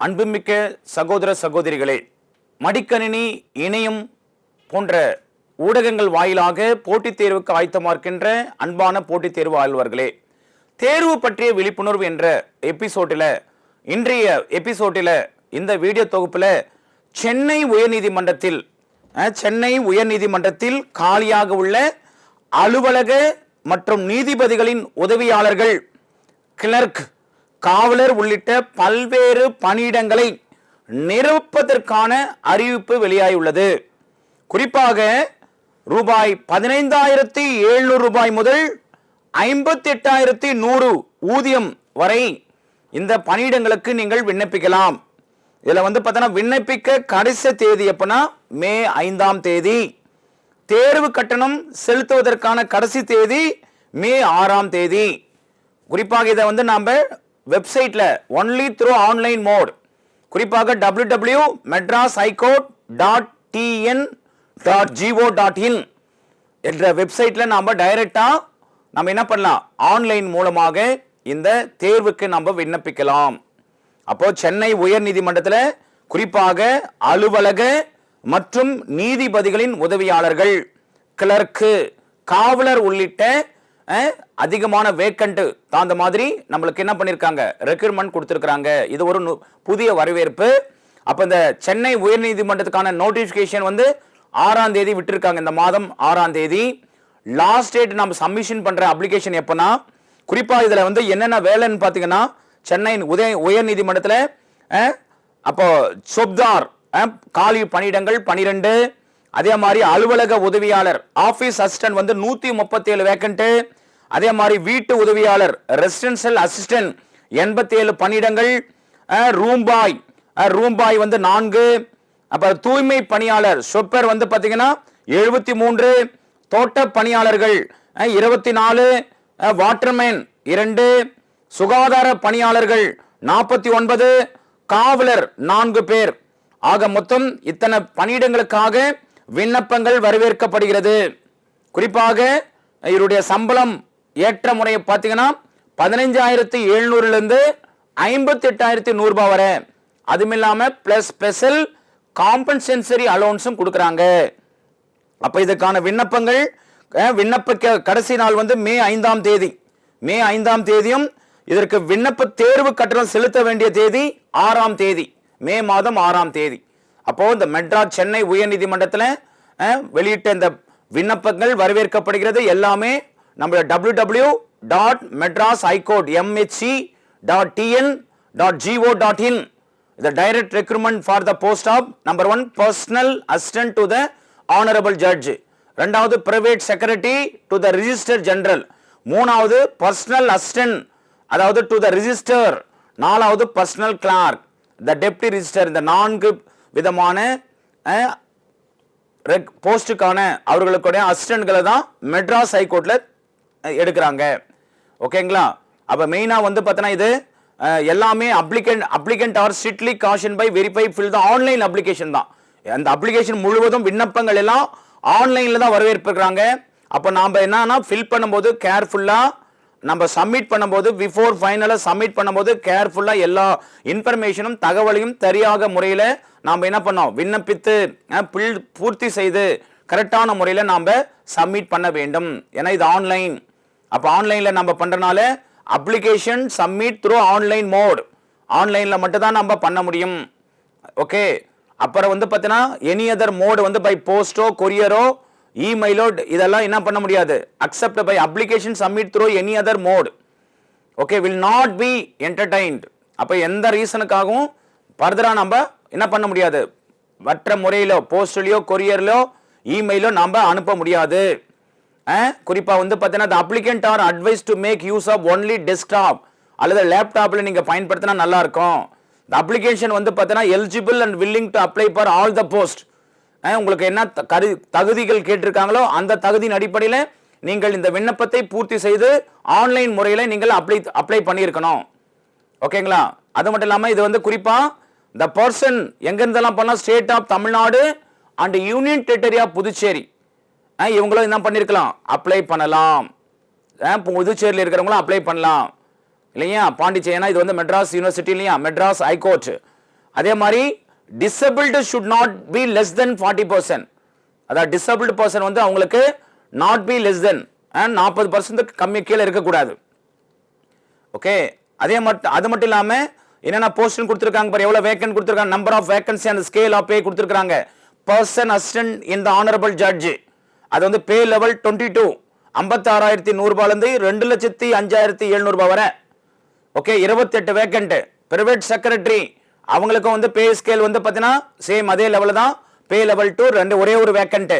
அன்புமிக்க சகோதர சகோதரிகளே மடிக்கணினி இணையம் போன்ற ஊடகங்கள் வாயிலாக போட்டித் தேர்வுக்கு ஆயத்தமாக்கின்ற அன்பான போட்டித் தேர்வு ஆழ்வர்களே தேர்வு பற்றிய விழிப்புணர்வு என்ற எபிசோட்டில் இன்றைய எபிசோட்டில் இந்த வீடியோ தொகுப்பில் சென்னை உயர்நீதிமன்றத்தில் சென்னை உயர்நீதிமன்றத்தில் காலியாக உள்ள அலுவலக மற்றும் நீதிபதிகளின் உதவியாளர்கள் கிளர்க் காவலர் உள்ளிட்ட பல்வேறு பணியிடங்களை நிரப்பதற்கான அறிவிப்பு வெளியாகியுள்ளது. குறிப்பாக ரூபாய் பதினைந்தாயிரத்தி எழுநூறு ரூபாய் முதல் ஐம்பத்தி எட்டாயிரத்தி நூறு ஊதியம் வரை இந்த பணியிடங்களுக்கு நீங்கள் விண்ணப்பிக்கலாம். இதில் வந்து பார்த்தோன்னா விண்ணப்பிக்க கடைசி தேதி எப்போனா மே ஐந்தாம் தேதி. தேர்வு கட்டணம் செலுத்துவதற்கான கடைசி தேதி மே ஆறாம் தேதி. குறிப்பாக இதை வந்து நாம் வெப்சைட்டில் ஒன்லி த்ரூ ஆன்லைன் மோட் குறிப்பாக W W Madras high court dot TN dot GO dot in என்ற வெப்சைட்டில் நாம் டைரெக்டாக நம்ம என்ன பண்ணலாம்? ஆன்லைன் மூலமாக இந்த தேர்வுக்கு நம்ம விண்ணப்பிக்கலாம். அப்போ சென்னை உயர் நீதிமன்றத்தில் குறிப்பாக அலுவலக மற்றும் நீதிபதிகளின் உதவியாளர்கள் கிளர்க்கு காவலர் உள்ளிட்ட அதிகமான வேக்கண்ட்டு தகுந்த மாதிரி நம்மளுக்கு என்ன பண்ணியிருக்காங்க ரெக்யூர்மெண்ட் கொடுத்துருக்குறாங்க. இது ஒரு நு- புதிய வரவேற்பு. அப்போ இந்த சென்னை உயர்நீதிமன்றத்துக்கான நோட்டிஃபிகேஷன் வந்து ஆறாம் தேதி விட்டுருக்காங்க. இந்த மாதம் ஆறாம் தேதி. லாஸ்ட் டேட் நம்ம சப்மிஷன் பண்ணுற அப்ளிகேஷன் எப்போனா குறிப்பாக இதில் வந்து என்னென்ன வேலைன்னு பார்த்தீங்கன்னா சென்னை உதய உயர்நீதிமன்றத்தில் அப்போ சொப்தார் காலி பணியிடங்கள் பனிரெண்டு. அதே மாதிரி அலுவலக உதவியாளர் ஆஃபீஸ் அசிஸ்டன்ட் வந்து நூற்றி முப்பத்தேழு வேக்கண்ட்டு அதே மாதிரி வீட்டு உதவியாளர் ரெசிடென்சியல் அசிஸ்டன்ட் எண்பத்தி ஏழு பணியிடங்கள் ரூம்பாய். ரூம்பாய் வந்து நான்கு. அப்புறம் தூய்மை பணியாளர் சொப்பர் வந்து பார்த்தீங்கன்னா எழுபத்தி மூன்று தோட்ட பணியாளர்கள் இருபத்தி நாலு வாட்டர்மேன் இரண்டு. சுகாதார பணியாளர்கள் நாற்பத்தி ஒன்பது காவலர் நான்கு பேர். ஆக மொத்தம் இத்தனை பணியிடங்களுக்காக விண்ணப்பங்கள் வரவேற்கப்படுகிறது. குறிப்பாக இவருடைய சம்பளம் ஏற்ற முறையை பார்த்தீங்கன்னா பதினஞ்சாயிரத்தி எழுநூறுலேருந்து ஐம்பத்தி எட்டாயிரத்தி நூறுரூபா வரை. அதுவும் இல்லாமல் ப்ளஸ் ஸ்பெஷல் காம்பன்சென்சரி அலோன்ஸும் கொடுக்குறாங்க. அப்போ இதுக்கான விண்ணப்பங்கள் விண்ணப்பிக்க கடைசி நாள் வந்து மே ஐந்தாம் தேதி. மே ஐந்தாம் தேதியும் இதற்கு விண்ணப்ப தேர்வு கட்டணம் செலுத்த வேண்டிய தேதி ஆறாம் தேதி. மே மாதம் ஆறாம் தேதி. அப்போது இந்த மெட்ராஸ் சென்னை உயர்நீதிமன்றத்தில் வெளியிட்ட இந்த விண்ணப்பங்கள் வரவேற்கப்படுகிறது. எல்லாமே நம்மளோட W W dot Madras high court MHC dot TN dot GO dot in the direct recruitment for the post of number one personal assistant to the honourable judge ரெண்டாவது private secretary to the registrar general மூணாவது personal assistant அதாவது to the registrar நாலாவது personal clerk the deputy registrar இந்த நான்கு விதமான போஸ்ட்டுக்கான அவர்களுக்குடைய அசிஸ்டண்ட்களை தான் மெட்ராஸ் ஹைகோர்ட்டில் எடுக்கிறாங்க. ஓகேங்களா? அப்போ மெயினாக வந்து பார்த்தோன்னா இது எல்லாமே applicant applicant are strictly caution by verify fill தான் ஆன்லைன் அப்ளிகேஷன் தான். அந்த அப்ளிகேஷன் முழுவதும் விண்ணப்பங்கள் எல்லாம் ஆன்லைனில் தான் வரவேற்கிறாங்க அப்போ நாம் என்னன்னா ஃபில் பண்ணும்போது கேர்ஃபுல்லாக நம்ம சப்மிட் பண்ணும்போது பிஃபோர் ஃபைனலாக சப்மிட் பண்ணும்போது கேர்ஃபுல்லாக எல்லா இன்ஃபர்மேஷனும் தகவலையும் சரியாக முறையில் நாம் என்ன பண்ணோம்? விண்ணப்பித்து பில் பூர்த்தி செய்து கரெக்டான முறையில் நாம் சப்மிட் பண்ண வேண்டும். ஏன்னா இது ஆன்லைன் அப்போ ஆன்லைனில் நம்ம பண்ணுறனால application submit through online mode ஆன்லைனில் மட்டும்தான் நம்ம பண்ண முடியும். ஓகே அப்புறம் வந்து பார்த்தீங்கன்னா எனி அதர் மோடு வந்து பை போஸ்டோ கொரியரோ இமெயிலோ இதெல்லாம் என்ன பண்ண முடியாது. Accept by application submit through any other mode okay will not be entertained அப்போ எந்த ரீசனுக்காகவும் ஃபர்தராக நம்ம என்ன பண்ண முடியாது? மற்ற முறையிலோ போஸ்ட்லேயோ கொரியர்லையோ இமெயிலோ நம்ம அனுப்ப முடியாது. குறிப்பாக வந்து பார்த்தீங்கன்னா the applicant are advise to make use of only desktop அல்லது லேப்டாப்பில் நீங்கள் பயன்படுத்தினா நல்லாயிருக்கும். த அப்ளிகேஷன் வந்து பார்த்தீங்கன்னா eligible and willing to apply for all the post உங்களுக்கு என்ன த- கரு தகுதிகள் கேட்டிருக்காங்களோ அந்த தகுதியின் அடிப்படையில் நீங்கள் இந்த விண்ணப்பத்தை பூர்த்தி செய்து ஆன்லைன் முறையில் நீங்கள் அப்ளை அப்ளை பண்ணியிருக்கணும். ஓகேங்களா? அது மட்டும் இல்லாமல் இது வந்து குறிப்பாக த பர்சன் எங்கேருந்தெல்லாம் பண்ணலாம் state of Tamil Nadu and union territory of Puducherry. இவங்களும் என்ன பண்ணியிருக்கலாம் அப்ளை பண்ணலாம். புதுச்சேரியில் இருக்கிறவங்களும் அப்ளை பண்ணலாம். இல்லையா? பாண்டிச்சேரினா இது வந்து மெட்ராஸ் யூனிவர்சிட்டி இல்லையா? மெட்ராஸ் ஹைகோர்ட் அதே மாதிரி disabled should not be less than forty percent அதாவது டிசபிள்டு பர்சன் வந்து அவங்களுக்கு நாட் பி லெஸ் தென் நாற்பது பர்சன்ட் கம்மி கீழே இருக்கக்கூடாது. ஓகே அதே மட்டும் அது மட்டும் இல்லாமல் என்னென்ன போஸ்டன் கொடுத்துருக்காங்க பாரு? எவ்வளோ வேக்கன் கொடுத்துருக்காங்க? நம்பர் ஆஃப் வேக்கன்சி அந்த ஸ்கேல் ஆஃப் பே கொடுத்துருக்காங்க. Person assistant in the honourable judge அது வந்து பே லெவல் டுவெண்ட்டி டூ ஐம்பத்தாறாயிரத்தி நூறுபாலேருந்து ரெண்டு லட்சத்தி அஞ்சாயிரத்தி எழுநூறுபா வரை. ஓகே இருபத்தெட்டு வேக்கண்ட்டு பிரைவேட் செக்ரட்டரி அவங்களுக்கும் வந்து பே ஸ்கேல் வந்து பார்த்தீங்கன்னா சேம் அதே லெவலில் தான். பே லெவல் டூ ரெண்டு ஒரே ஒரு வேக்கண்ட்டு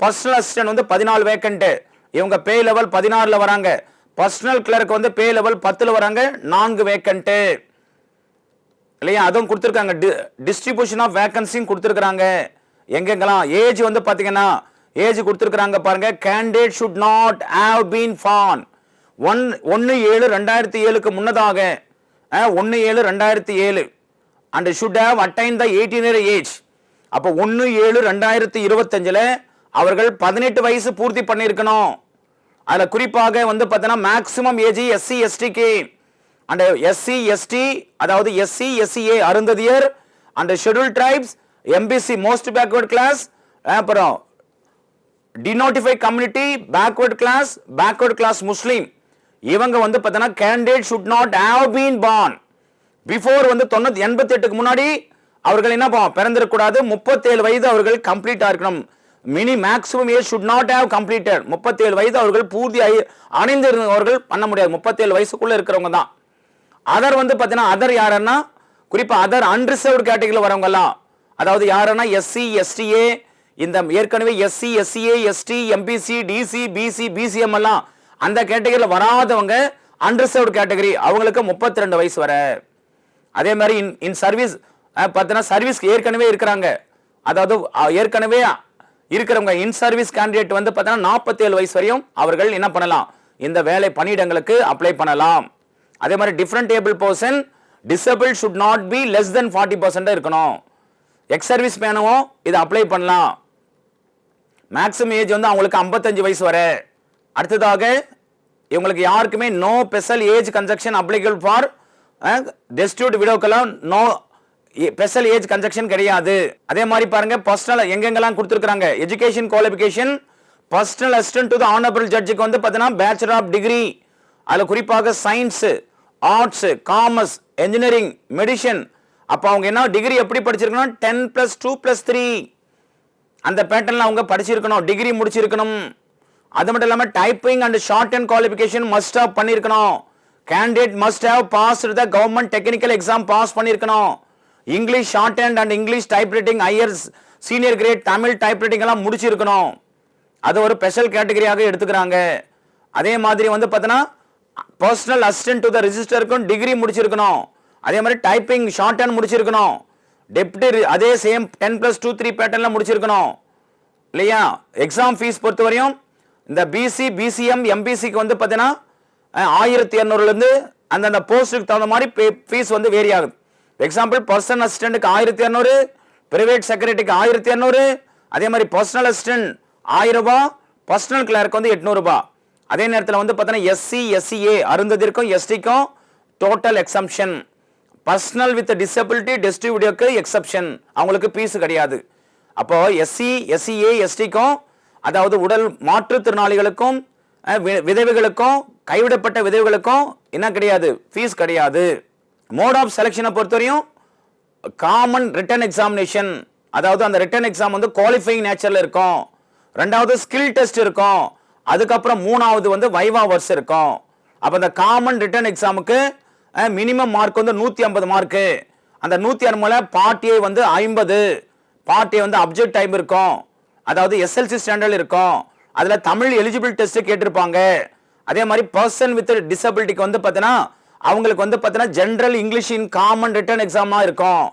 பர்சனல் அசிஸ்டன்ட் வந்து பதினாலு வேக்கண்ட்டு இவங்க பே லெவல் பதினாறில் வராங்க. பர்சனல் கிளர்க் வந்து பே லெவல் பத்தில் வராங்க நான்கு வேக்கண்ட்டு இல்லையா? அதுவும் கொடுத்துருக்காங்க. டிஸ்ட்ரிபியூஷன் ஆஃப் வேக்கன்சியும் கொடுத்துருக்குறாங்க. எங்கெங்கெல்லாம்? ஏஜ் வந்து பார்த்தீங்கன்னா ஏஜ் கொடுத்துருக்குறாங்க பாருங்க. Candidate should not have been born on ஒன்று ஏழு ரெண்டாயிரத்தி ஏழுக்கு முன்னதாக ஒன்று ஏழு ரெண்டாயிரத்தி ஏழு. And should have attained the eighteen year age அப்போ ஒன்று ஏழு ரெண்டாயிரத்தி இருபத்தஞ்சில் அவர்கள் பதினெட்டு வயசு பூர்த்தி பண்ணியிருக்கணும். அதில் குறிப்பாக வந்து பார்த்தீங்கன்னா மேக்ஸிமம் ஏஜ் எஸ்சி எஸ்டிக்கு அண்ட் எஸ்சி எஸ்டி அதாவது SC SCA Arunthathiyar. And schedule tribes MBC most backward class அப்புறம் denotified community backward class backward class Muslim இவங்க வந்து பார்த்தீங்கன்னா candidate should not have been born before வந்து தொண்ணூத்தி எண்பத்தி எட்டுக்கு முன்னாடி அவர்கள் என்ன பிறந்திருக்கூடாது முப்பத்தேழு வயது அவர்கள் கம்ப்ளீட்டாக இருக்கணும். Mini maximum age should not have completed முப்பத்தேழு வயது அவர்கள் பூர்த்தி ஆகி அணிந்திருந்தவர்கள் பண்ண முடியாது. முப்பத்தேழு வயசுக்குள்ள இருக்கிறவங்க தான். அதர் வந்து பார்த்தீங்கன்னா அதர் யாருன்னா குறிப்பாக அதர் அன்ரிசர்வ்டு கேட்டகரியில் வரவங்கலாம் அதாவது யாருன்னா எஸ்சி எஸ்டிஏ இந்த ஏற்கனவே SC SCA ST MBC DC BC BCM எல்லாம் அந்த கேட்டகரியில் வராதவங்க அன்ரிசர்வ்டு கேட்டகரி அவங்களுக்கு முப்பத்தி ரெண்டு வயசு வர. அதே மாதிரி இன் இன் சர்வீஸ் பார்த்தீங்கன்னா சர்வீஸ்க்கு ஏற்கனவே இருக்கிறாங்க. அதாவது ஏற்கனவே இருக்கிறவங்க இன் சர்வீஸ் கேண்டிடேட் வந்து பார்த்தீங்கன்னா நாற்பத்தேழு வயசு வரையும் அவர்கள் என்ன பண்ணலாம்? இந்த வேலை பணியிடங்களுக்கு அப்ளை பண்ணலாம். அதே மாதிரி different table person disable should not be less than forty பர்சன்டாக இருக்கணும். எக்ஸ் சர்வீஸ் மேனவும் இதை அப்ளை பண்ணலாம். மேக்ஸிமம் ஏஜ் வந்து அவங்களுக்கு 55 வயசு வரை. அடுத்ததாக இவங்களுக்கு யாருக்குமே no special age concession applicable for destitute விடோக்கெல்லாம் no special age concession கிடையாது. அதே மாதிரி பாருங்க பர்சனல் எங்கெங்கெல்லாம் கொடுத்துருக்காங்க education qualification personal assistant to the honourable ஜட்ஜுக்கு வந்து பார்த்தீங்கன்னா பேச்சுலர் ஆஃப் டிகிரி அதில் குறிப்பாக science arts commerce engineering medicine அப்போ அவங்க என்ன டிகிரி எப்படி படிச்சிருக்கணும்? Ten plus two plus three அந்த பேட்டர்னில் அவங்க படிச்சிருக்கணும். டிகிரி முடிச்சிருக்கணும். அது மட்டும் இல்லாமல் typing and short and qualification must have பண்ணியிருக்கணும் candidate must have pass the government technical exam pass பண்ணியிருக்கணும் English short hand and English type writing higher senior grade Tamil type writing எல்லாம் முடிச்சிருக்கணும். அது ஒரு ஸ்பெஷல் கேட்டகரியாக எடுத்துக்கிறாங்க. அதே மாதிரி வந்து பார்த்தீங்கன்னா பர்சனல் அசிஸ்டன்ட் டு த ரிஜிஸ்டருக்கும் டிகிரி முடிச்சிருக்கணும். அதே மாதிரி டைப்பிங் ஷார்ட் ஹேண்ட் முடிச்சிருக்கணும். டெப்டி அதே same ten plus two three பேட்டர்னில் முடிச்சிருக்கணும். இல்லையா? எக்ஸாம் ஃபீஸ் பொறுத்தவரையும் இந்த பிசி பிசிஎம் எம்பிசிக்கு வந்து பார்த்தீங்கன்னா ஆயிரத்தி இரநூறுலேருந்து அந்தந்த போஸ்ட்டுக்கு தகுந்த மாதிரி ஃபீஸ் வந்து வேரி ஆகுது. எக்ஸாம்பிள் பர்சனல் அசிஸ்டண்ட்டுக்கு ஆயிரத்தி இரநூறு பிரைவேட் செக்ரட்டரிக்கு ஆயிரத்தி இரநூறு அதே மாதிரி பர்சனல் அசிஸ்டன்ட் ஆயிரம் ரூபாய் பர்சனல் கிளர்க் வந்து எட்நூறுபா அதே நேரத்தில் வந்து பார்த்தீங்கன்னா எஸ்சி எஸ்சிஏ அருந்ததிற்கும் எஸ்டிக்கும் total exemption personal with disability டிஸ்ட்ரிபியூட்டருக்கு exception அவங்களுக்கு பீஸ் கிடையாது. அப்போ எஸ்சி எஸ்சிஏ எஸ்டிக்கும் அதாவது உடல் மாற்றுத்திறனாளிகளுக்கும் விதவைகளுக்கும் கைவிடப்பட்ட விதவைகளுக்கும் என்ன கிடையாது? ஃபீஸ் கிடையாது. மோட் ஆஃப் செலெக்ஷனை பொறுத்தவரையும் காமன் ரிட்டன் எக்ஸாமினேஷன் அதாவது அந்த ரிட்டன் எக்ஸாம் வந்து குவாலிஃபைங் நேச்சரில் இருக்கும். ரெண்டாவது ஸ்கில் டெஸ்ட் இருக்கும். அதுக்கப்புறம் மூணாவது வந்து வைவா வர்ஸ் இருக்கும். அப்போ அந்த காமன் ரிட்டன் எக்ஸாமுக்கு மினிமம் மார்க் வந்து நூற்றி ஐம்பது மார்க்கு அந்த நூற்றி ஐம்பதுல பார்ட்டியை வந்து ஐம்பது. பார்ட்டியை வந்து அப்ஜெக்ட் டைம் இருக்கும். அதாவது எஸ்எல்சி ஸ்டாண்டர்ட் இருக்கும். அதில் தமிழ் எலிஜிபிள் டெஸ்ட்டு கேட்டிருப்பாங்க. அதே மாதிரி பர்சன் வித் டிசபிலிட்டிக்கு வந்து பார்த்தீங்கன்னா அவங்களுக்கு வந்து பார்த்தீங்கன்னா general English in common written எக்ஸாமாக இருக்கும்.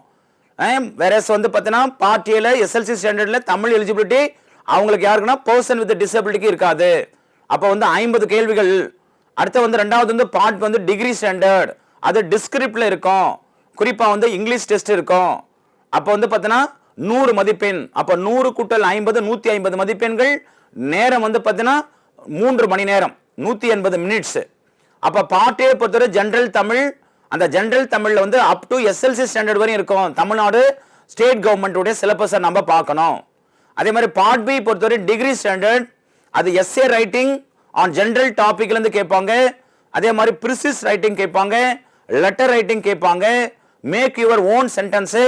வேறஸ் வந்து பார்த்தீங்கன்னா பார்ட்டியில் எஸ்எல்சி ஸ்டாண்டர்டில் தமிழ் எலிஜிபிலிட்டி அவங்களுக்கு யாருக்குன்னா பர்சன் வித் டிசபிலிட்டிக்கு இருக்காது. அப்போ வந்து ஐம்பது கேள்விகள். அடுத்து வந்து ரெண்டாவது வந்து பார்ட் வந்து டிகிரி ஸ்டாண்டர்ட் அது டிஸ்கிரிப்டில் இருக்கும். குறிப்பாக வந்து இங்கிலீஷ் டெஸ்ட் இருக்கும். அப்போ வந்து பார்த்தீங்கன்னா நூறு மதிப்பெண். அப்போ நூறு கூட்டல் ஐம்பது நூற்றி ஐம்பது மதிப்பெண்கள். நேரம் வந்து பார்த்தீங்கன்னா மூன்று மணி நேரம். நூற்றி எண்பது மினிட்ஸு அப்போ பாட்டே பொறுத்தவரை ஜென்ரல் தமிழ். அந்த ஜென்ரல் தமிழில் வந்து அப் டு எஸ்எல்சி ஸ்டாண்டர்ட் வரையும் இருக்கும். தமிழ்நாடு ஸ்டேட் கவர்மெண்ட்டுடைய சிலபஸை நம்ம பார்க்கணும். அதே மாதிரி பார்ட் பி பொறுத்தவரை டிகிரி ஸ்டாண்டர்ட் அது எஸ்ஏ ரைட்டிங் ஆன் ஜென்ரல் டாப்பிக்லேருந்து கேட்பாங்க. அதே மாதிரி பிரிசிஸ் ரைட்டிங் கேட்பாங்க. லெட்டர் ரைட்டிங் கேட்பாங்க. Make your own sentence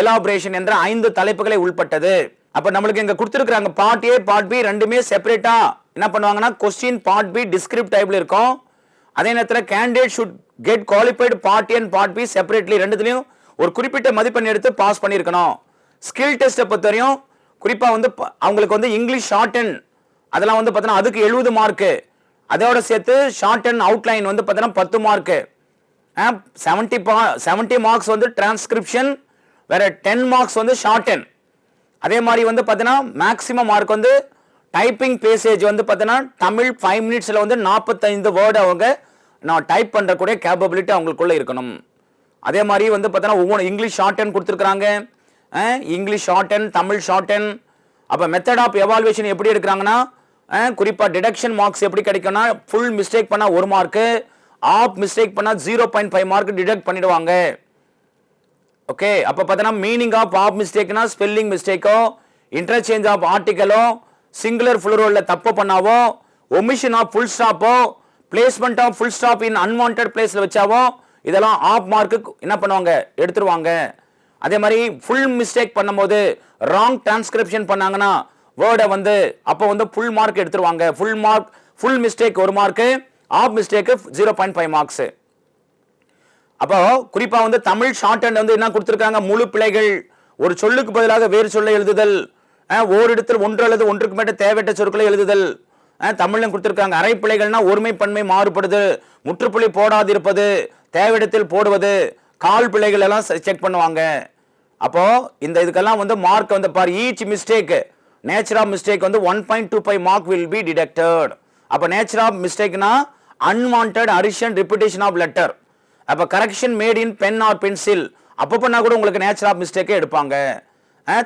elaboration என்ற ஐந்து தலைப்புகளை உள்பட்டது. அப்ப நம்மளுக்கு இங்க கொடுத்துருக்காங்க பார்ட் ஏ பார்ட் பி ரெண்டுமே செப்பரேட்டா என்ன பண்ணுவாங்கன்னா கொஸ்டின் பார்ட் பி டிஸ்கிரிப்ட் டைப்ல இருக்கும். அதே நேரத்தில் candidate should get qualified part and part B separately ரெண்டுத்துலையும் ஒரு குறிப்பிட்ட மதிப்பெண் எடுத்து பாஸ் பண்ணியிருக்கணும். ஸ்கில் டெஸ்ட்டை பொறுத்தவரையும் குறிப்பாக வந்து அவங்களுக்கு வந்து இங்கிலீஷ் ஷார்ட் அண்ட் அதெல்லாம் வந்து பார்த்தீங்கன்னா அதுக்கு எழுபது மார்க்கு அதோட சேர்த்து ஷார்ட் அண்ட் அவுட்லைன் வந்து பார்த்தீங்கன்னா பத்து மார்க்கு செவன்ட்டி பா செவன்ட்டி மார்க்ஸ் வந்து டிரான்ஸ்கிரிப்ஷன் வேற டென் மார்க்ஸ் வந்து ஷார்ட் டென் அதே மாதிரி வந்து பார்த்தீங்கன்னா மேக்ஸிமம் மார்க் வந்து டைப்பிங் பேசேஜ் வந்து பார்த்தீங்கன்னா தமிழ் ஃபைவ் மினிட்ஸில் வந்து நாற்பத்தைந்து வேர்டு அவங்க நான் டைப் பண்ணுறக்கூடிய கேப்பபிலிட்டி அவங்களுக்குள்ளே இருக்கணும். அதே மாதிரி வந்து பார்த்தீங்கன்னா ஒவ்வொன்று இங்கிலீஷ் ஷார்ட் டென் கொடுத்துருக்குறாங்க. English shorthand Tamil shorthand அப்போ மெத்தட் ஆஃப் எவால்வேஷன் எப்படி எடுக்கிறாங்கன்னா குறிப்பாக டிடக்ஷன் மார்க்ஸ் எப்படி கிடைக்கும்னா ஃபுல் மிஸ்டேக் பண்ணால் ஒரு மார்க்கு ஆப் மிஸ்டேக் பண்ணால் zero point five mark deduct பண்ணிடுவாங்க. ஓகே அப்போ பார்த்தீங்கன்னா மீனிங் ஆஃப் ஆப் மிஸ்டேக்னா ஸ்பெல்லிங் மிஸ்டேக்கோ இன்டர்சேஞ்ச் ஆஃப் ஆர்டிக்கலோ சிங்குலர் ஃப்ளூரோவில் தப்பு பண்ணாவோ omission of full ஸ்டாப்போ placement of full stop in unwanted பிளேஸில் வச்சாவோ இதெல்லாம் ஆஃப் மார்க்கு என்ன பண்ணுவாங்க? எடுத்துருவாங்க. அதே மாதிரி ஃபுல் மிஸ்டேக் பண்ணும்போது ராங் டிரான்ஸ்கிரிப்ஷன் பண்ணாங்கன்னா வேர்டை வந்து அப்போ வந்து ஃபுல் மார்க் எடுத்துருவாங்க. ஃபுல் மார்க் ஃபுல் மிஸ்டேக் ஒரு mark half mistake zero point five marks அப்போ குறிப்பாக வந்து தமிழ் ஷார்ட் ஹேண்ட் வந்து என்ன கொடுத்துருக்காங்க? முழு பிழைகள் ஒரு சொல்லுக்கு பதிலாக வேறு சொல்லை எழுதுதல் ஓரிடத்தில் ஒன்று அல்லது ஒன்றுக்கு மேட்ட தேவையற்ற சொற்களை எழுதுதல் தமிழ்லையும் கொடுத்துருக்காங்க. கொடுத்திருக்காங்க அரை பிழைகள்னா ஒருமை பன்மை மாறுபடுது முற்றுப்புள்ளி போடாதிருப்பது தேவையிடத்தில் போடுவது கால் பிழைகள் எல்லாம் செக் பண்ணுவாங்க. அப்போது இந்த இதுக்கெல்லாம் வந்து மார்க் வந்து for each mistake nature of mistake வந்து one point two five mark will be deducted அப்போ nature of மிஸ்டேக்னா unwanted erasion repetition of letter அப்போ correction made in pen or pencil அப்போ பண்ணால் கூட உங்களுக்கு நேச்சர் ஆஃப் மிஸ்டேக்கே எடுப்பாங்க.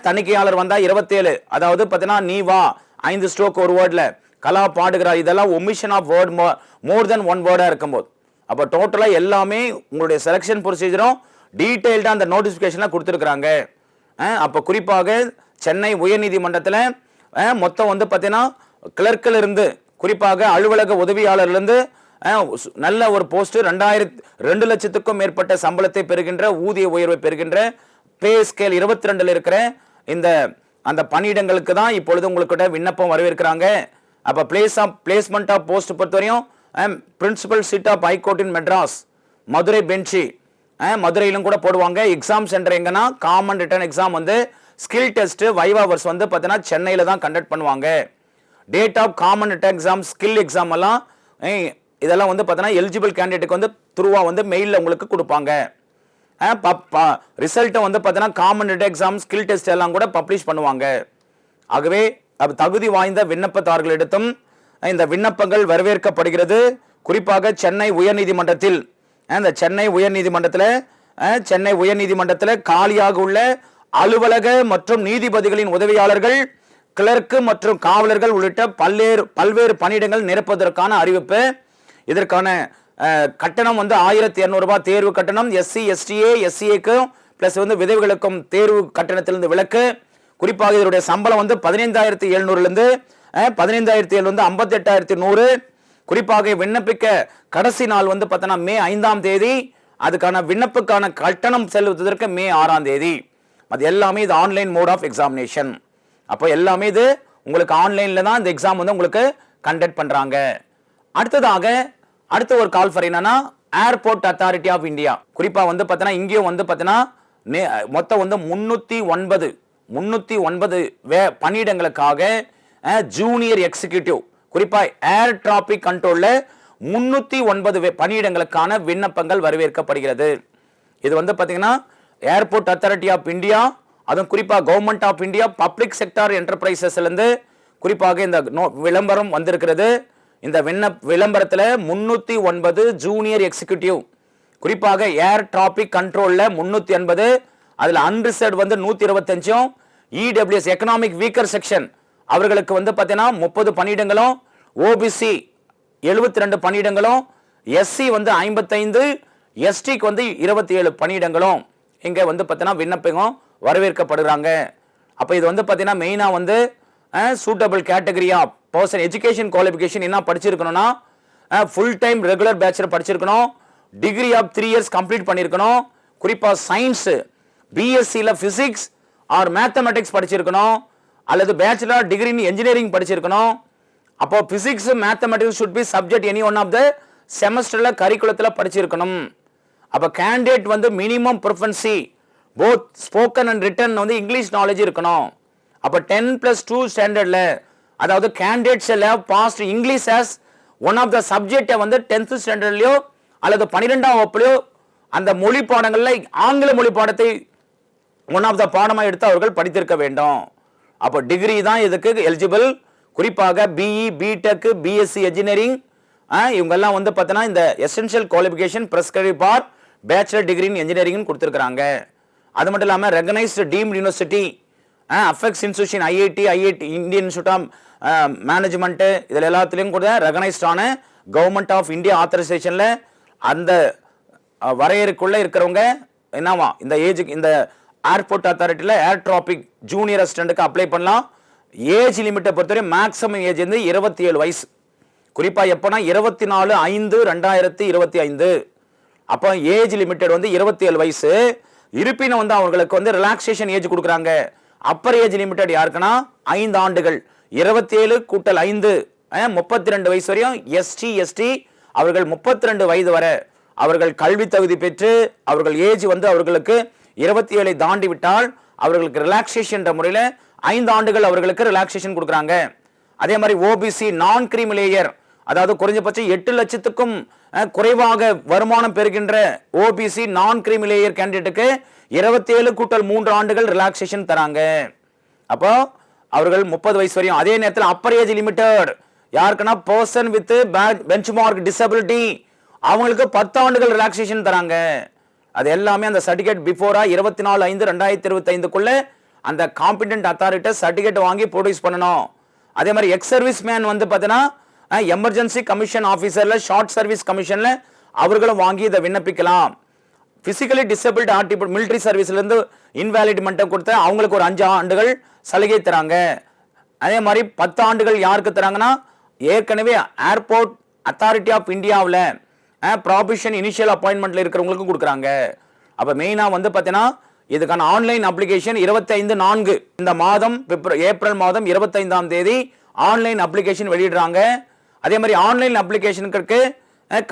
தணிக்கையாளர் வந்தால் இருபத்தேழு. அதாவது பார்த்தீங்கன்னா நீ வா ஐந்து ஸ்ட்ரோக் ஒரு வேர்டில் கலா பாடுகிறார் இதெல்லாம் omission of word more than one வேர்டாக இருக்கும்போது. அப்போ டோட்டலாக எல்லாமே உங்களுடைய செலெக்ஷன் ப்ரொசீஜரும் டீட்டெயில்டாக அந்த நோட்டிஃபிகேஷனில் கொடுத்துருக்குறாங்க. அப்போ குறிப்பாக சென்னை உயர்நீதிமன்றத்தில் மொத்தம் வந்து பார்த்தீங்கன்னா கிளர்க்கில் இருந்து குறிப்பாக அலுவலக உதவியாளர்லேருந்து நல்ல ஒரு போஸ்ட் ரெண்டாயிரத்தி ரெண்டு லட்சத்துக்கும் மேற்பட்ட சம்பளத்தை பெறுகின்ற ஊதிய உயர்வை பெறுகின்ற பே ஸ்கேல் இருபத்தி ரெண்டில் இருக்கிற இந்த அந்த பணியிடங்களுக்கு தான் இப்பொழுது உங்களுக்கிட்ட விண்ணப்பம் வரவேற்கிறாங்க. அப்போ place of placement of post பொறுத்தவரையும் principal seat of high court in Madras Madurai bench மதுரையிலும் கூட போடுவாங்க. எக்ஸாம் சென்டர் எங்கன்னா காமன் ரிட்டன் எக்ஸாம் வந்து ஸ்கில் டெஸ்ட் வைவாவர்ஸ் வந்து பார்த்தீங்கன்னா சென்னையில் தான் கண்டக்ட் பண்ணுவாங்க. Date of common written exam skill exam எல்லாம் இதெல்லாம் வந்து பார்த்தோன்னா எலிஜிபிள் கேண்டிடேட்டுக்கு வந்து த்ரூவாக வந்து மெயிலில் உங்களுக்கு கொடுப்பாங்க. ரிசல்ட்டை வந்து பார்த்தோன்னா common written exam skill test எல்லாம் கூட பப்ளிஷ் பண்ணுவாங்க. ஆகவே அது தகுதி வாய்ந்த விண்ணப்பத்தார்களிடத்தும் இந்த விண்ணப்பங்கள் வரவேற்கப்படுகிறது. குறிப்பாக சென்னை உயர்நீதிமன்றத்தில் இந்த சென்னை உயர்நீதிமன்றத்தில் சென்னை உயர்நீதிமன்றத்தில் காலியாக உள்ள அலுவலக மற்றும் நீதிபதிகளின் உதவியாளர்கள் கிளர்க்கு மற்றும் காவலர்கள் உள்ளிட்ட பல்வேறு பல்வேறு பணியிடங்கள் நிரப்புவதற்கான அறிவிப்பு இதற்கான கட்டணம் வந்து ஆயிரத்தி இரநூறுபா தேர்வு கட்டணம். எஸ்சி எஸ்டிஏ எஸ்சிஏக்கும் ப்ளஸ் வந்து விதவைகளுக்கும் தேர்வு கட்டணத்திலிருந்து விலக்கு. குறிப்பாக இதனுடைய சம்பளம் வந்து பதினைந்தாயிரத்தி எழுநூறுலேருந்து பதினைந்தாயிரத்தி எழுநூறு ஐம்பத்தி எட்டாயிரத்தி நூறு. குறிப்பாக விண்ணப்பிக்க கடைசி நாள் வந்து பார்த்தோன்னா மே ஐந்தாம் தேதி. அதுக்கான விண்ணப்புக்கான கட்டணம் செலுத்துவதற்கு மே ஆறாம் தேதி. அது எல்லாமே இது ஆன்லைன் மோட் ஆஃப் எக்ஸாமினேஷன் அப்போ எல்லாமே இது உங்களுக்கு ஆன்லைனில் தான் இந்த எக்ஸாம் வந்து உங்களுக்கு கண்டக்ட் பண்ணுறாங்க அடுத்ததாக அடுத்த ஒரு கால் ஃபார் என்னன்னா ஏர்போர்ட் அத்தாரிட்டி ஆஃப் இந்தியா குறிப்பாக வந்து பார்த்தீங்கன்னா இங்கேயும் வந்து பார்த்தீங்கன்னா நே- மொத்தம் வந்து முன்னூற்றி ஒன்பது முன்னூற்றி ஒன்பது வே பணியிடங்களுக்காக ஜூனியர் எக்ஸிக்யூட்டிவ் குறிப்பாக ஏர் டிராபிக் கண்ட்ரோலில் முன்னூற்றி ஒன்பது வே- பணியிடங்களுக்கான விண்ணப்பங்கள் வரவேற்கப்படுகிறது. இது வந்து பார்த்தீங்கன்னா ஏர்போர்ட் அத்தாரிட்டி ஆஃப் இந்தியா அதுவும் குறிப்பாக government of India public sector என்டர்பிரைசஸ்லேருந்து குறிப்பாக இந்த நோ- விளம்பரம் வந்திருக்கிறது. இந்த விண்ணப் விளம்பரத்தில் முன்னூற்றி ஒன்பது ஜூனியர் எக்ஸிக்யூட்டிவ் குறிப்பாக ஏர் டிராபிக் கண்ட்ரோலில் முந்நூற்றி எண்பது அதில் அன்ரிசர்வ் வந்து நூற்றி இருபத்தஞ்சும் இடபிள்யூஎஸ் எக்கனாமிக் வீக்கர் செக்ஷன் அவர்களுக்கு வந்து பார்த்தீங்கன்னா முப்பது பணியிடங்களும் ஓபிசி எழுபத்தி ரெண்டு பணியிடங்களும் எஸ்சி வந்து ஐம்பத்தைந்து எஸ்டிக்கு வந்து இருபத்தி ஏழு பணியிடங்களும் இங்கே வந்து பார்த்தீங்கன்னா விண்ணப்பம் வரவேற்கப்படுறாங்க. அப்போ இது வந்து பார்த்தீங்கன்னா மெயினாக வந்து suitable category of person education qualification என்ன படிச்சிருக்கணும்னா ஃபுல் டைம் ரெகுலர் பேச்சுலர் படிச்சிருக்கணும் degree of three years complete பண்ணியிருக்கணும் குறிப்பாக சயின்ஸு பிஎஸ்சியில் ஃபிசிக்ஸ் ஆர் மேத்தமெட்டிக்ஸ் படிச்சிருக்கணும் அல்லது பேச்சுலர் டிகிரி இன் இன்ஜினியரிங் படிச்சிருக்கணும். அப்போ physics mathematics should be subject any one of the செமஸ்டரில் கரிக்குலத்தில் படிச்சிருக்கணும். அப்போ கேண்டிடேட் வந்து minimum proficiency both spoken and written வந்து இங்கிலீஷ் நாலேஜ் இருக்கணும். அப்போ டென் ப்ளஸ் டூ ஸ்டாண்டர்டில் அதாவது கேண்டிடேட்ஸ் எல்லாம் passed English as one of the சப்ஜெக்டை வந்து டென்த்து ஸ்டாண்டர்ட்லையோ அல்லது பன்னிரெண்டாம் வகுப்புலையோ அந்த மொழி பாடங்களில் ஆங்கில மொழி பாடத்தை ஒன் ஆஃப் த பாடமாக எடுத்து அவர்கள் படித்திருக்க வேண்டும். அப்போ டிகிரி தான் இதுக்கு எலிஜிபிள் குறிப்பாக பிஇ பிடெக் பிஎஸ்சி இன்ஜினியரிங் இவங்கெல்லாம் வந்து பார்த்தீங்கன்னா இந்த essential qualification prescribe for bachelor degree என்ஜினியரிங்னு engineering அது மட்டும் இல்லாமல் recognised deemed university apex institution IIT IIT Indian institute of management இதில் எல்லாத்துலேயும் கூட ரெகனைஸ்டான கவர்மெண்ட் ஆஃப் இந்தியா ஆத்தரைசேஷனில் அந்த வரையறுக்குள்ளே இருக்கிறவங்க என்னவா இந்த ஏஜுக்கு இந்த ஏர்போர்ட் அத்தாரிட்டியில் ஏர் டிராபிக் ஜூனியர் அசிஸ்டண்ட்டுக்கு அப்ளை பண்ணலாம். ஏஜ் லிமிட்டை பொறுத்தவரை மேக்ஸிமம் ஏஜ் வந்து இருபத்தி ஏழு வயசு. குறிப்பாக எப்போனா இருபத்தி நாலு ஐந்து ரெண்டாயிரத்தி இருபத்தி ஐந்து. அப்போ ஏஜ் லிமிட்டட் வந்து இருபத்தி ஏழு வயசு. இருப்பினும் வந்து அவங்களுக்கு வந்து ரிலாக்ஸேஷன் ஏஜ் கொடுக்குறாங்க. அப்பர் ஏஜ் லிமிட்டட் யாருக்குன்னா? ஐந்து ஆண்டுகள். இருபத்தி ஏழு கூட்டல் ஐந்து முப்பத்தி ரெண்டு வயசு வரையும் எஸ்டி எஸ்டி அவர்கள் முப்பத்தி ரெண்டு வயது வரை அவர்கள் கல்வி தகுதி பெற்று அவர்கள் ஏஜ் வந்து அவர்களுக்கு இருபத்தி ஏழை தாண்டி விட்டால் அவர்களுக்கு ரிலாக்ஸேஷன் முறையில் ஐந்து ஆண்டுகள் அவர்களுக்கு ரிலாக்ஸேஷன் கொடுக்குறாங்க. அதே மாதிரி ஓபிசி நான் கிரீம் லேயர் அதாவது குறைஞ்சபட்சம் எட்டு லட்சத்துக்கும் குறைவாக வருமானம் பெறுகின்ற ஓபிசி நான் கிரீம் லேயர் கேண்டிடேட்டுக்கு இருபத்தி ஏழு கூட்டல் மூன்று ஆண்டுகள் ரிலாக்ஸேஷன் தராங்க. அப்போ அவர்கள் முப்பது வயசு வரையும். அதே நேரத்தில் அப்பர் ஏஜ் லிமிட்டட் யாருக்குன்னா person with bench mark disability அவங்களுக்கு பத்து ஆண்டுகள் ரிலாக்ஸேஷன் தராங்க. அது எல்லாமே அந்த சர்டிஃபிகேட் பிஃபோரா இருபத்தி நாலு ஐந்து ரெண்டாயிரத்தி இருபத்தி ஐந்துக்குள்ள அந்த காம்பிடென்ட் அத்தாரிட்ட சர்டிஃபிகேட் வாங்கி ப்ரொடியூஸ் பண்ணணும். அதே மாதிரி எக்ஸ் சர்வீஸ் மேன் வந்து பார்த்தீங்கன்னா எமர்ஜென்சி கமிஷன் ஆஃபீஸரில் ஷார்ட் சர்வீஸ் கமிஷனில் அவர்களும் வாங்கி இதை விண்ணப்பிக்கலாம். பிசிக்கலி டிசபிள்டு ஆர்டிபிள் மிலிட்ரி சர்வீஸ்லேருந்து இன்வேலிட்மெண்ட்டை கொடுத்து அவங்களுக்கு ஒரு அஞ்சு ஆண்டுகள் சலுகை தராங்க. அதே மாதிரி பத்து ஆண்டுகள் யாருக்கு தராங்கன்னா ஏற்கனவே ஏர்போர்ட் அத்தாரிட்டி ஆஃப் இந்தியாவில் ப்ராபிஷன் இனிஷியல் அப்பாயின்மெண்ட்டில் இருக்கிறவங்களுக்கும் கொடுக்குறாங்க. அப்போ மெயினாக வந்து பார்த்தீங்கன்னா இதுக்கான ஆன்லைன் அப்ளிகேஷன் இருபத்தைந்து நான்கு. இந்த மாதம் பிப்ர ஏப்ரல் மாதம் இருபத்தைந்தாம் தேதி ஆன்லைன் அப்ளிகேஷன் வெளியிடுறாங்க. அதே மாதிரி ஆன்லைன் அப்ளிகேஷனுக்கு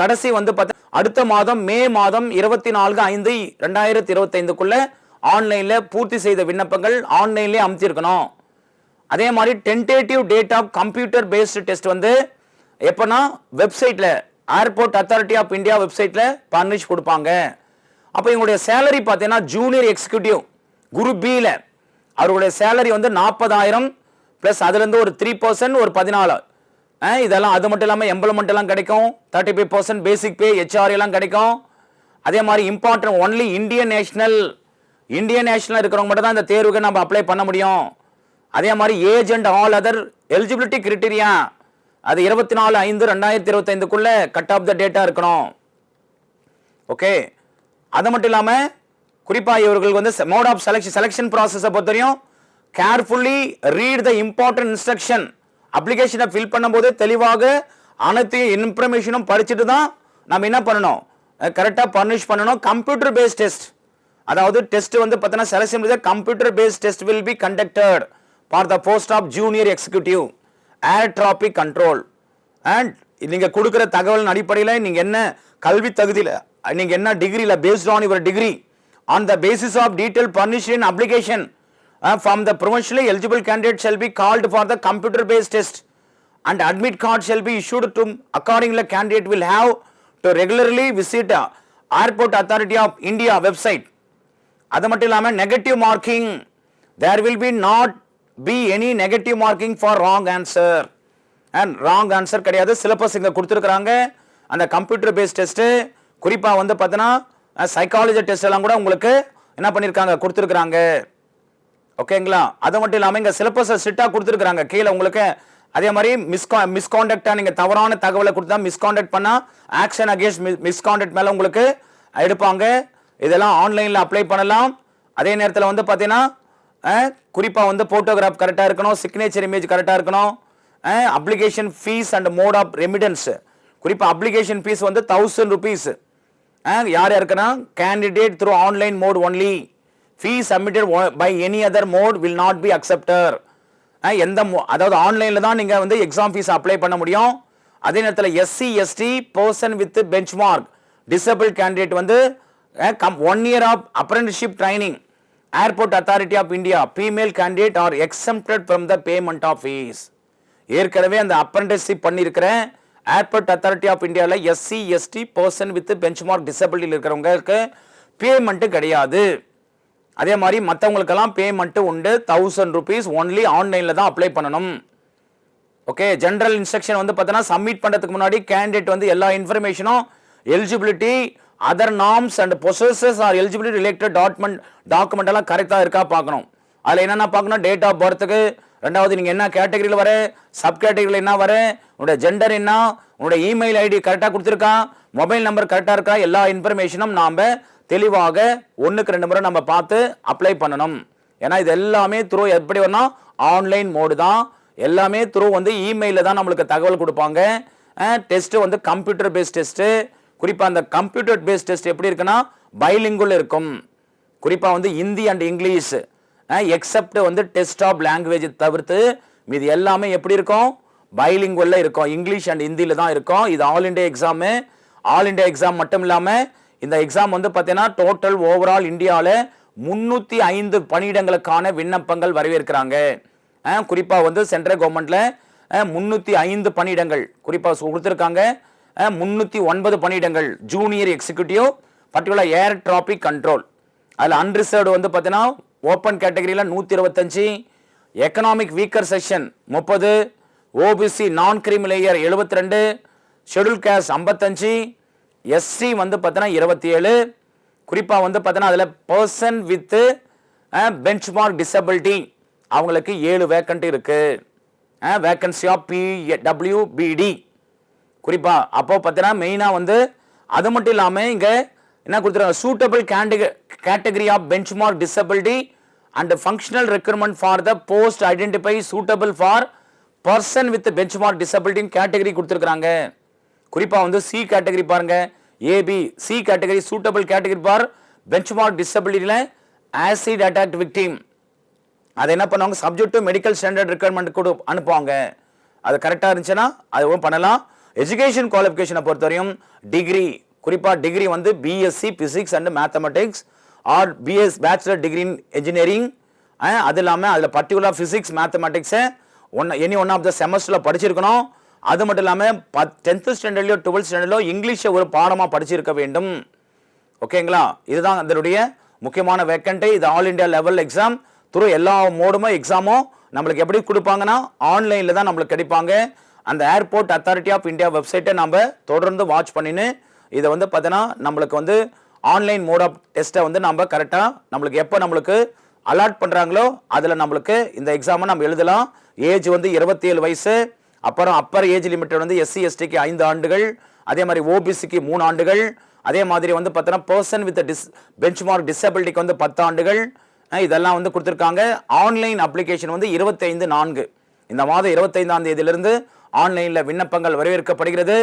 கடைசி வந்து பார்த்தா அடுத்த மாதம் மே மாதம் இருபத்தி நான்கு ஐந்து ரெண்டாயிரத்தி இருபத்தைந்துக்குள்ளே ஆன்லைனில் பூர்த்தி செய்த விண்ணப்பங்கள் ஆன்லைன்லேயே அமுத்திருக்கணும் அதே மாதிரி tentative date of computer based test வந்து எப்போனா வெப்சைட்டில் ஏர்போர்ட் அத்தாரிட்டி ஆஃப் இந்தியா வெப்சைட்டில் பர்னிஷ் கொடுப்பாங்க. அப்போ இவங்களுடைய சேலரி பார்த்தீங்கன்னா ஜூனியர் எக்ஸிக்யூட்டிவ் குரு பியில் அவருடைய சேலரி வந்து நாற்பதாயிரம் ப்ளஸ் அதுலேருந்து ஒரு த்ரீ பர்சன்ட் ஒரு பதினாலு. இதெல்லாம் அது மட்டும் இல்லாமல் எம்ப்ளாய்மெண்ட் எல்லாம் கிடைக்கும். Thirty five percent basic pay HR எல்லாம் கிடைக்கும். அதே மாதிரி important only Indian national Indian national இருக்கிறவங்க மட்டும் தான் இந்த தேர்வுக்கு நம்ம அப்ளை பண்ண முடியும். அதே மாதிரி age and all other eligibility criteria அது இருபத்தி நாலு ஐந்து ரெண்டாயிரத்தி இருபத்தைந்துக்குள்ள கட் ஆஃப் த டேட்டா இருக்கணும். ஓகே அது மட்டும் இல்லாமல் குறிப்பாக இவர்களுக்கு வந்து மோட் ஆஃப் செலக்ஷன் செலெக்ஷன் ப்ராசஸை பொறுத்தவரையும் carefully read the important instruction அப்ளிகேஷனை ஃபில் பண்ணும்போது தெளிவாக அனைத்து இன்ஃபர்மேஷனும் படிச்சுட்டு தான் நம்ம என்ன பண்ணணும்? கரெக்டாக பர்னிஷ் பண்ணணும். கம்ப்யூட்டர் பேஸ்ட் டெஸ்ட் அதாவது டெஸ்ட் வந்து பார்த்தீங்கன்னா selection computer based test will be conducted for the post of junior executive air traffic control and நீங்கள் கொடுக்குற தகவலின் அடிப்படையில் நீங்கள் என்ன கல்வி தகுதியில் நீங்கள் என்ன டிகிரியில் based on your degree on the basis of detail permission application from the professionally eligible candidate shall be called for the computer based test and admit card shall be issued to accordingly candidate will have to regularly visit airport authority of India website அது மட்டும் இல்லாமல் negative marking there will be not be any negative marking for wrong answer and wrong answer கிடையாது. Syllabus இங்கே கொடுத்துருக்குறாங்க. அந்த computer based test குறிப்பாக வந்து பார்த்தீங்கன்னா சைக்காலஜி டெஸ்ட் எல்லாம் கூட உங்களுக்கு என்ன பண்ணியிருக்காங்க கொடுத்துருக்குறாங்க. ஓகேங்களா? அது மட்டும் இல்லாமல் இங்கே சிலபஸை ஸ்ட்ரிக்டாக கொடுத்துருக்குறாங்க. கீழே உங்களுக்கு அதே மாதிரி மிஸ்கா மிஸ்காண்டக்டாக நீங்கள் தவறான தகவலை கொடுத்தா மிஸ்காண்டக்ட் பண்ணால் ஆக்ஷன் அகேன்ஸ்ட் மிஸ்காண்டக்ட் மேலே உங்களுக்கு எடுப்பாங்க. இதெல்லாம் ஆன்லைனில் அப்ளை பண்ணலாம். அதே நேரத்தில் வந்து பார்த்தீங்கன்னா குறிப்பாக வந்து ஃபோட்டோகிராஃப் கரெக்டாக இருக்கணும் சிக்னேச்சர் இமேஜ் கரெக்டாக இருக்கணும். Application fee and mode of remittance குறிப்பாக அப்ளிகேஷன் ஃபீஸ் வந்து தௌசண்ட் ருபீஸ் யார் யாருக்குன்னா candidate through online mode only fee submitted by any other mode will not be accepted எந்த அதாவது ஆன்லைனில் தான் நீங்கள் வந்து எக்ஸாம் ஃபீஸ் அப்ளை பண்ண முடியும். அதே நேரத்தில் SC ST person with bench mark disable candidate வந்து one year of apprenticeship training airport authority of India female candidate are exempted from the payment of fees ஏற்கனவே அந்த apprenticeship பண்ணியிருக்கிற ஏர்போர்ட் அத்தாரிட்டி ஆஃப் இந்தியாவில் SC ST person with bench mark disability இருக்கிறவங்களுக்கு payment கிடையாது. அதே மாதிரி மற்றவங்களுக்கெல்லாம் பேமெண்ட்டு உண்டு. தௌசண்ட் ருபீஸ் ஒன்லி ஆன்லைனில் தான் அப்ளை பண்ணணும். ஓகே ஜென்ரல் இன்ஸ்ட்ரக்ஷன் வந்து பார்த்தீங்கன்னா சப்மிட் பண்ணுறதுக்கு முன்னாடி கேண்டிடேட் வந்து எல்லா இன்ஃபர்மேஷனும் eligibility other norms and processes or eligibility related document document எல்லாம் கரெக்டாக இருக்கா பார்க்கணும். அதில் என்னென்ன பார்க்கணும்? டேட் ஆஃப் பர்த்துக்கு ரெண்டாவது நீங்கள் என்ன கேட்டகரியில் வர? சப் கேட்டகரியில் என்ன வர? உன்னோட ஜெண்டர் என்ன? உன்னோட இமெயில் ஐடி கரெக்டாக கொடுத்துருக்கா? மொபைல் நம்பர் கரெக்டாக இருக்கா? எல்லா இன்ஃபர்மேஷனும் நாம் தெளிவாக ஒன்றுக்கு ரெண்டு முறை நம்ம பார்த்து அப்ளை பண்ணணும். ஏன்னா இது எல்லாமே த்ரூ எப்படி வரணும் ஆன்லைன் மோடு தான். எல்லாமே த்ரூ வந்து இமெயிலில் தான் நம்மளுக்கு தகவல் கொடுப்பாங்க. டெஸ்ட்டு வந்து கம்ப்யூட்டர் பேஸ்ட் டெஸ்ட்டு குறிப்பாக அந்த கம்ப்யூட்டர் பேஸ்ட் டெஸ்ட் எப்படி இருக்குன்னா பைலிங்குள் இருக்கும். குறிப்பாக வந்து ஹிந்தி அண்ட் இங்கிலீஷ் எக்ஸப்ட் வந்து டெஸ்ட் ஆஃப் லாங்குவேஜ் தவிர்த்து மீது எல்லாமே எப்படி இருக்கும்? பைலிங்குள்ள இருக்கும். இங்கிலீஷ் அண்ட் ஹிந்தியில் தான் இருக்கும். இது all India exam all India exam மட்டும் இல்லாமல் இந்த எக்ஸாம் வந்து பார்த்தீங்கன்னா டோட்டல் ஓவரால் இந்தியாவில் முந்நூற்றி ஐந்து பணியிடங்களுக்கான விண்ணப்பங்கள் வரவேற்கிறாங்க. குறிப்பாக வந்து சென்ட்ரல் கவர்மெண்ட்டில் முந்நூற்றி ஐந்து பணியிடங்கள் குறிப்பாக கொடுத்துருக்காங்க. முந்நூற்றி ஒன்பது பணியிடங்கள் junior executive particular air traffic control அதில் அன்ரிசர்வ்டு வந்து பார்த்தீங்கன்னா ஓப்பன் கேட்டகரியில் நூற்றி இருபத்தஞ்சி எக்கனாமிக் வீக்கர் செக்ஷன் முப்பது ஓபிசி நான் கிரீம் லேயர் எழுபத்தி ரெண்டு ஷெடியூல் கேஸ் ஐம்பத்தஞ்சு எஸ்சி வந்து பார்த்தீங்கன்னா இருபத்தி ஏழு குறிப்பாக வந்து பார்த்தீங்கன்னா அதில் person with bench mark disability அவங்களுக்கு ஏழு வேக்கண்ட் இருக்குது வேக்கன்சி ஆஃப் பி குறிப்பாக அப்போது அப்போ பார்த்தீங்கன்னா மெயினாக வந்து அது மட்டும் இல்லாமல் இங்கே என்ன கொடுத்துருக்காங்க? Suitable category of benchmark disability and functional recruitment for the post identify suitable for person with benchmark டிசபிலிட்டின்னு category கொடுத்துருக்குறாங்க. குறிப்பாக வந்து சி கேட்டகரி பாருங்கள் A B C category suitable category for benchmark டிசபிலிட்டியில் acid attack victim அதை என்ன பண்ணுவாங்க? Subject to medical standard requirement கூட அனுப்புவாங்க. அது கரெக்டாக இருந்துச்சுன்னா அதுவும் பண்ணலாம். எஜுகேஷன் குவாலிஃபிகேஷனை பொறுத்தவரையும் டிகிரி குறிப்பாக டிகிரி வந்து BSc physics and mathematics or BS bachelor degree in engineering அது இல்லாமல் அதில் particular physics மேத்தமெட்டிக்ஸை one any one of the செமஸ்டரில் படிச்சிருக்கணும். அது மட்டும் இல்லாமல் பத் டென்த்து ஸ்டாண்டர்ட்லையோ டுவெல்த் ஸ்டாண்டர்ட்லையோ இங்கிலீஷை ஒரு பாடமாக படிச்சிருக்க வேண்டும். ஓகேங்களா இதுதான் அதனுடைய முக்கியமான வேக்கண்ட்டு இது all India level exam through எல்லா மோடுமே எக்ஸாமும் நம்மளுக்கு எப்படி கொடுப்பாங்கன்னா ஆன்லைனில் தான் நம்மளுக்கு கிடைப்பாங்க. அந்த ஏர்போர்ட் அத்தாரிட்டி ஆஃப் இந்தியா வெப்சைட்டை நம்ம தொடர்ந்து வாட்ச் பண்ணின்னு இதை வந்து பார்த்தீங்கன்னா நம்மளுக்கு வந்து ஆன்லைன் மோட் ஆஃப் டெஸ்ட்டை வந்து நம்ம கரெக்டாக நம்மளுக்கு எப்போ நம்மளுக்கு அலாட் பண்ணுறாங்களோ அதில் நம்மளுக்கு இந்த எக்ஸாமை நம்ம எழுதலாம். ஏஜ் வந்து இருபத்தி ஏழு வயசு அப்புறம் அப்பர் ஏஜ் லிமிட்டட் வந்து எஸ்சி எஸ்டிக்கு ஐந்து ஆண்டுகள் அதே மாதிரி ஓபிசிக்கு மூணு ஆண்டுகள் அதே மாதிரி வந்து பார்த்தோன்னா person with dish benchmark டிசபிலிட்டிக்கு வந்து பத்து ஆண்டுகள் இதெல்லாம் வந்து கொடுத்துருக்காங்க. ஆன்லைன் அப்ளிகேஷன் வந்து இருபத்தைந்து நான்கு. இந்த மாதம் இருபத்தைந்தாம் தேதியிலிருந்து ஆன்லைனில் விண்ணப்பங்கள் வரவேற்கப்படுகிறது.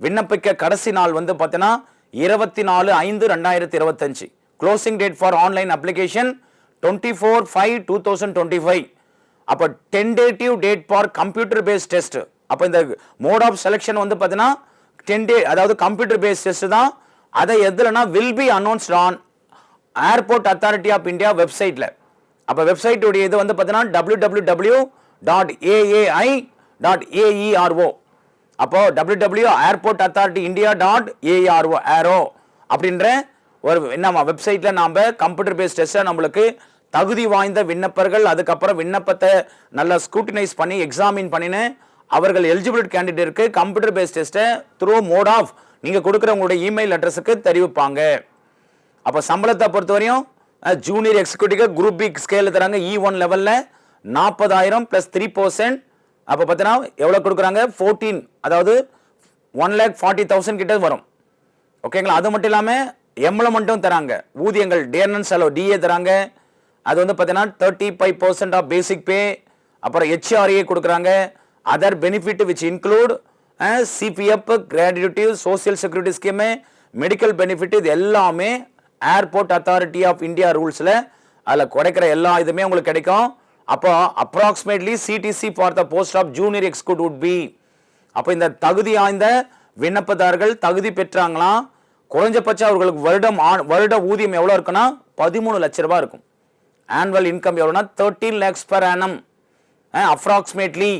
விண்ணப்பிக்க கடைசி நாள் வந்து பார்த்தீங்கன்னா இருபத்தி நாலு ஐந்து ரெண்டாயிரத்தி இருபத்தஞ்சு. Closing date for online application twenty four five two thousand twenty five அப்போ tentative date for computer based test அப்போ இந்த மோட் ஆஃப் செலெக்ஷன் வந்து பார்த்தீங்கன்னா டென் டே அதாவது கம்ப்யூட்டர் பேஸ்ட் டெஸ்ட் தான். அதை எதுலனா will be announced on airport authority of India வெப்சைட்டில் அப்போ வெப்சைட்டுடைய இது வந்து பார்த்தீங்கன்னா W W W dot AAI dot AERO அப்போ W W airport authority India dot ARO aero அப்படின்ற ஒரு என்னம்மா வெப்சைட்டில் நாம் கம்ப்யூட்டர் பேஸ்ட் டெஸ்ட்டை நம்மளுக்கு தகுதி வாய்ந்த விண்ணப்பர்கள் அதுக்கப்புறம் விண்ணப்பத்தை நல்லா ஸ்க்ரூட்டினைஸ் பண்ணி எக்ஸாமின் பண்ணின்னு அவர்கள் எலிஜிபிள் கேண்டிடேட்க்கு கம்ப்யூட்டர் பேஸ்ட் டெஸ்ட்டை த்ரூ மோட் ஆஃப் நீங்கள் கொடுக்குற உங்களுடைய இமெயில் அட்ரஸுக்கு தெரிவிப்பாங்க. அப்போ சம்பளத்தை பொறுத்தவரையும் ஜூனியர் எக்ஸிக்யூட்டிவ்க்கு குரூப் பி ஸ்கேலில் தராங்க. இ ஒன் லெவலில் நாற்பதாயிரம் ப்ளஸ் த்ரீ பர்சன்ட் அப்போ பார்த்தீங்கன்னா எவ்வளோ கொடுக்குறாங்க? ஃபோர்டீன் அதாவது ஒன் லேக் ஃபார்ட்டி தௌசண்ட் கிட்ட வரும். ஓகேங்களா? அது மட்டும் இல்லாமல் எம்ப்ளமெண்ட்டும் தராங்க. ஊதியங்கள் டேர்னன்ஸ் செலவு டிஏ தராங்க. அது வந்து பார்த்தீங்கன்னா thirty five percent of basic pay அப்புறம் ஹெச்ஆர்ஏ கொடுக்குறாங்க. Other benefit which include CPF gratuity social security scheme medical benefit இது எல்லாமே ஏர்போர்ட் அத்தாரிட்டி ஆஃப் இந்தியா ரூல்ஸில் அதில் குறைக்கிற எல்லா இதுவுமே உங்களுக்கு கிடைக்கும். அப்போ approximately CTC for the post of junior executive would be அப்போ இந்த தகுதி ஆய்ந்த விண்ணப்பதாரர்கள் தகுதி பெற்றாங்களாம் குறைஞ்சபட்சம் அவர்களுக்கு வருடம் ஆன் வருட ஊதியம் எவ்வளோ இருக்குன்னா? பதிமூணு லட்ச ரூபா இருக்கும். ஆனுவல் இன்கம் எவ்வளோனா thirteen lakhs per annum approximately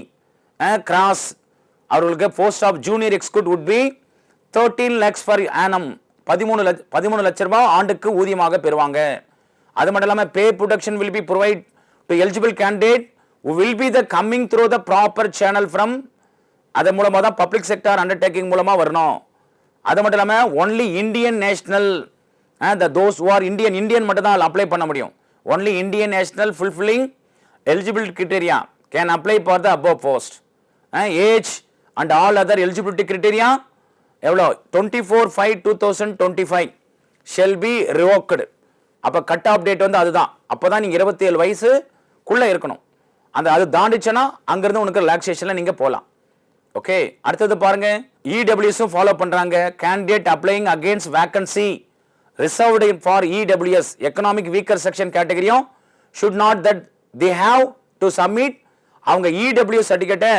gross அவர்களுக்கு post of junior executive would be thirteen lakhs per annum பதிமூணு லட்ச பதிமூணு லட்ச ரூபா ஆண்டுக்கு ஊதியமாக பெறுவாங்க. அது மட்டும் இல்லாமல் pay protection will be provided to eligible candidate will be the coming through the proper channel from அது மூலமாக தான் பப்ளிக் செக்டார் அண்டர்டேக்கிங் மூலமாக வரணும். அது மட்டும் இல்லாமல் only Indian national the those are Indian Indian மட்டும் தான் அதில் அப்ளை பண்ண முடியும். Only Indian national fulfilling eligibility criteria can apply for the above post age and all other eligibility criteria எவ்வளோ? Twenty four five two thousand twenty five shall be revoked அப்போ cut of date வந்து அதுதான். அப்போ தான் நீங்கள் இருபத்தி ஏழு குள்ளே இருக்கணும். அந்த அது தாண்டிச்சுன்னா அங்கேருந்து உனக்கு ரிலாக்ஸேஷனில் நீங்கள் போகலாம் ஓகே அடுத்தது பாருங்கள் இடபிள்யூஸும் ஃபாலோ பண்ணுறாங்க candidate applying against vacancy reserved for EWS economic weaker section கேட்டகரியும் should not that the have to submit அவங்க இடபிள்யூ சர்டிஃபிகேட்டை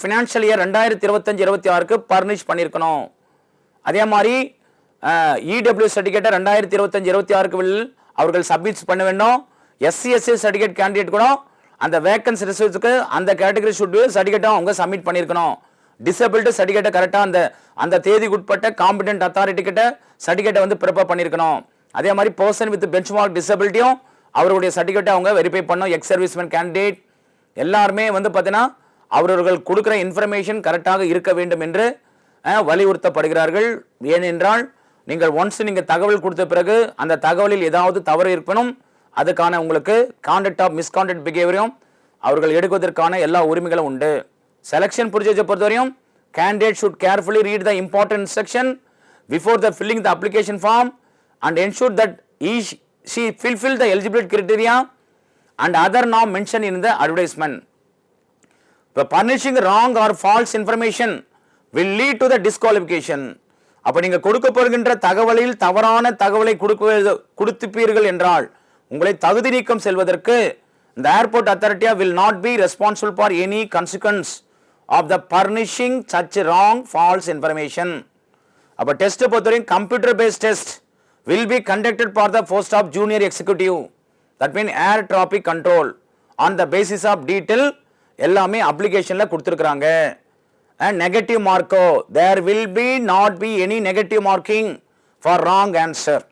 ஃபினான்ஷியல் இயர் ரெண்டாயிரத்தி இருபத்தஞ்சு இருபத்தி ஆறுக்கு பர்னிஷ் பண்ணியிருக்கணும் அதே மாதிரி இடபிள்யூ சர்டிஃபிகேட்டை ரெண்டாயிரத்தி இருபத்தஞ்சி இருபத்தி ஆறுக்கு அவர்கள் சப்மிட் பண்ண வேண்டும். எஸ்சி எஸ்சி சர்டிஃபிகேட் கேண்டிடேட் கூட அந்த வேக்கன்ஸ் ரிசர்வ்ஸுக்கு அந்த கேட்டகரி ஷுட் சர்டிஃபிகேட்டும் அவங்க சப்மிட் பண்ணியிருக்கணும். டிசபிலிட்டி சர்டிஃபிகேட்டை கரெக்டாக அந்த அந்த தேதிக்கு உட்பட்ட காம்பிடென்ட் அத்தாரிட்டி கிட்ட சர்டிஃபிகேட்டை வந்து ப்ரிப்பேர் பண்ணியிருக்கணும். அதே மாதிரி பர்சன் வித் பெஞ்ச் மார்க் டிசபிலிட்டியும் அவருடைய சர்டிஃபிகேட்டை அவங்க வெரிஃபை பண்ணணும். எக்ஸ் சர்வீஸ்மேன் கேண்டிடேட் எல்லாருமே வந்து பார்த்தீங்கன்னா அவர்கள் கொடுக்குற இன்ஃபர்மேஷன் கரெக்டாக இருக்க வேண்டும் என்று வலியுறுத்தப்படுகிறார்கள். ஏனென்றால் நீங்கள் ஒன்ஸ் நீங்கள் தகவல் கொடுத்த பிறகு அந்த தகவலில் ஏதாவது தவறு இருப்பினும் அதுக்கான உங்களுக்கு கான்டக்ட் ஆஃப் மிஸ்கான்டக்ட் பிஹேவியரும் அவர்கள் எடுக்குவதற்கான எல்லா உரிமைகளும் உண்டு. செலெக்ஷன் ப்ரொசீஜர் பொறுத்தவரையும் candidate should carefully read the important instruction before the filling the application form and ensure that he she fulfil the eligibility criteria and other நாம் மென்ஷன் இன் த அட்வர்டைஸ்மெண்ட் இப்போ furnishing wrong or false information will lead to the disqualification அப்போ நீங்கள் கொடுக்கப்படுகின்ற தகவலில் தவறான தகவலை கொடுக்க கொடுத்துப்பீர்கள் என்றால் உங்களை தகுதி நீக்கம் செல்வதற்கு இந்த airport அத்தாரிட்டியா will not be responsible for any consequence of the furnishing such wrong false information அப்போ டெஸ்ட்டை பொறுத்தவரைக்கும் computer based test will be conducted for the post of junior executive that mean air traffic control on the basis of detail எல்லாமே அப்ளிகேஷனில் கொடுத்துருக்குறாங்க. And negative Marco there will be not be any negative marking for wrong answer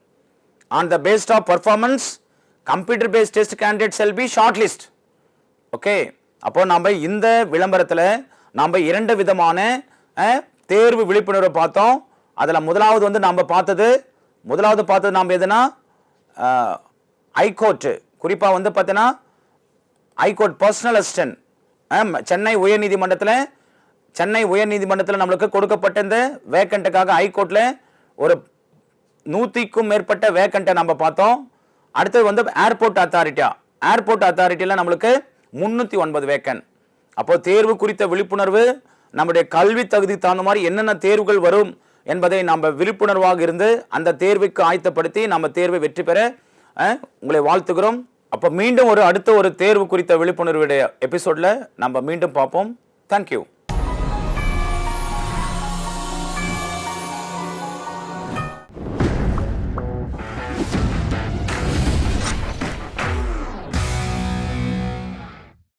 on the based of performance computer based test candidate shall be short list okay அப்போ நம்ம இந்த விளம்பரத்தில் நம்ம இரண்டு விதமான தேர்வு விழிப்புணர்வை பார்த்தோம். அதில் முதலாவது வந்து நம்ம பார்த்தது முதலாவது பார்த்தது நாம் எதுனா ஹைகோர்ட்டு குறிப்பாக வந்து பார்த்தீங்கன்னா ஹைகோர்ட் பர்சனல் அசிஸ்டன்ட் சென்னை உயர்நீதிமன்றத்தில் சென்னை உயர்நீதிமன்றத்தில் நம்மளுக்கு கொடுக்கப்பட்ட இந்த வேக்கண்ட்டுக்காக ஹைகோர்ட்டில் ஒரு நூற்றிக்கும் மேற்பட்ட வேக்கண்ட்டை நம்ம பார்த்தோம். அடுத்தது வந்து ஏர்போர்ட் அத்தாரிட்டியா ஏர்போர்ட் அத்தாரிட்டியில் நம்மளுக்கு முந்நூற்றி ஒன்பது வேக்கன் அப்போ தேர்வு குறித்த விழிப்புணர்வு நம்முடைய கல்வி தகுதி தகுந்த மாதிரி என்னென்ன தேர்வுகள் வரும் என்பதை நம்ம விழிப்புணர்வாக இருந்து அந்த தேர்வுக்கு ஆயத்தப்படுத்தி நம்ம தேர்வை வெற்றி பெற உங்களை வாழ்த்துகிறோம். அப்போ மீண்டும் ஒரு அடுத்த ஒரு தேர்வு குறித்த விழிப்புணர்வுடைய எபிசோடில் நம்ம மீண்டும் பார்ப்போம். தேங்க்யூ